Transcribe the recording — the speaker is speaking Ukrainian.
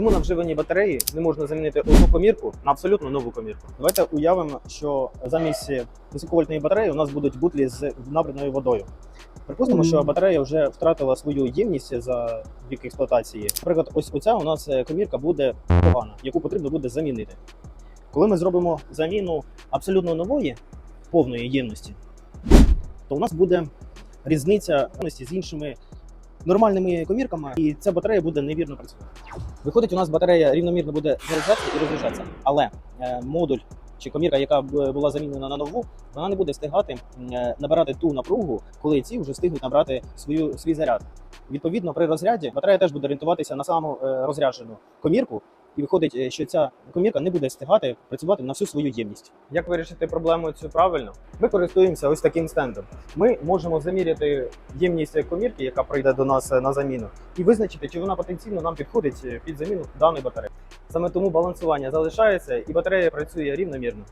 Чому на вживаній батареї не можна замінити одну комірку на абсолютно нову комірку? Давайте уявимо, що замість високовольтної батареї у нас будуть бутлі з набраною водою. Припустимо, що батарея вже втратила свою ємність за вік експлуатації. Наприклад, ось оця у нас е, комірка буде погана, яку потрібно буде замінити. Коли ми зробимо заміну абсолютно нової повної ємності, то у нас буде різниця з іншими нормальними комірками, і ця батарея буде невірно працювати. Виходить, у нас батарея рівномірно буде заряджатися і розряджатися, але е, модуль чи комірка, яка була замінена на нову, вона не буде встигати е, набирати ту напругу, коли ці вже встигнуть набрати свою свій заряд. Відповідно, при розряді батарея теж буде орієнтуватися на саму е, розряджену комірку, і виходить, е, що ця комірка не буде встигати працювати на всю свою ємність. Як вирішити проблему цю правильно? Ми користуємося ось таким стендом. Ми можемо заміряти ємність комірки, яка прийде до нас е, на заміну, і визначити, чи вона потенційно нам підходить е, під заміну даної батареї. Саме тому балансування залишається і батарея працює рівномірно.